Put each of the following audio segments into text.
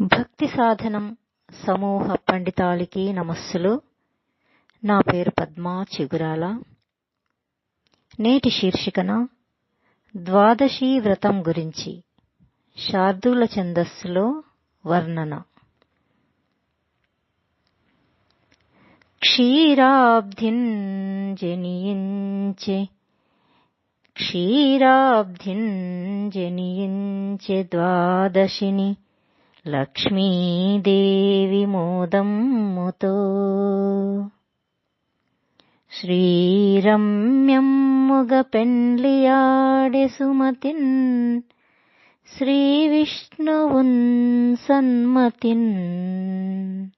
భక్తి సాధనం సమూహ పండితాలకి నమస్సులు. నా పేరు పద్మా చిగురాల. నేటి శీర్షికన ద్వాదశీ వ్రతం గురించి శార్దూల ఛందస్సులో వర్ణన. క్షీరాబ్ధిన్ జనియించే క్షీరాబ్ధిన్ జనియించే ద్వాదశిని లక్ష్మీదేవి మోదమ్ముతో. శ్రీరమ్యమ్ముగ పెండ్లియాడె సుమతిన్ శ్రీ విష్ణువున్ సన్మతిన్.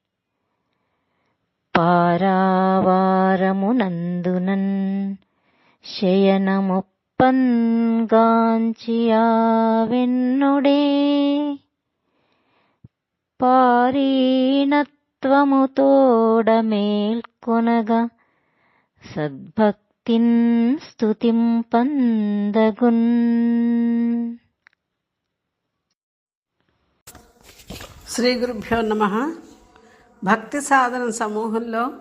పారావారమునందునన్ శయనముప్పన్ గాంచియా వెన్నుడే పారీణత్వముతోడ మేల్కొనగా సద్భక్తిన్ స్తుతింపందగున్ శ్రీ గురుభ్యో నమ. భక్తి సాధన సమూహంలో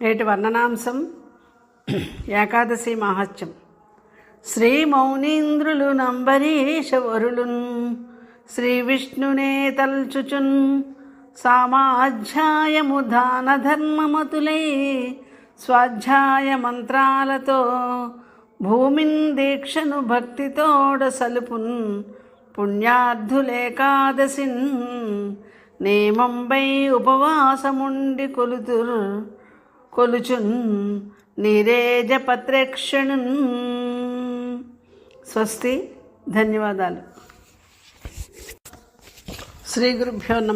నేటి వర్ణనాంశం ఏకాదశి మహత్యం. శ్రీ మౌనీంద్రులు నంబరీష వరుళున్ శ్రీ విష్ణునే తల్చుచున్. సామాధ్యాయము దాన ధర్మమతులై స్వాధ్యాయ మంత్రాలతో భూమిన్ దీక్షను భక్తితోడ సలుపున్. పుణ్యార్థులేకాదశిన్ నేమంబై ఉపవాసముండి కొలుతుర్. కొలుచున్ నీరేజ పత్రేక్షణున్. స్వస్తి. ధన్యవాదాలు. శ్రీ గురుభ్యో నమ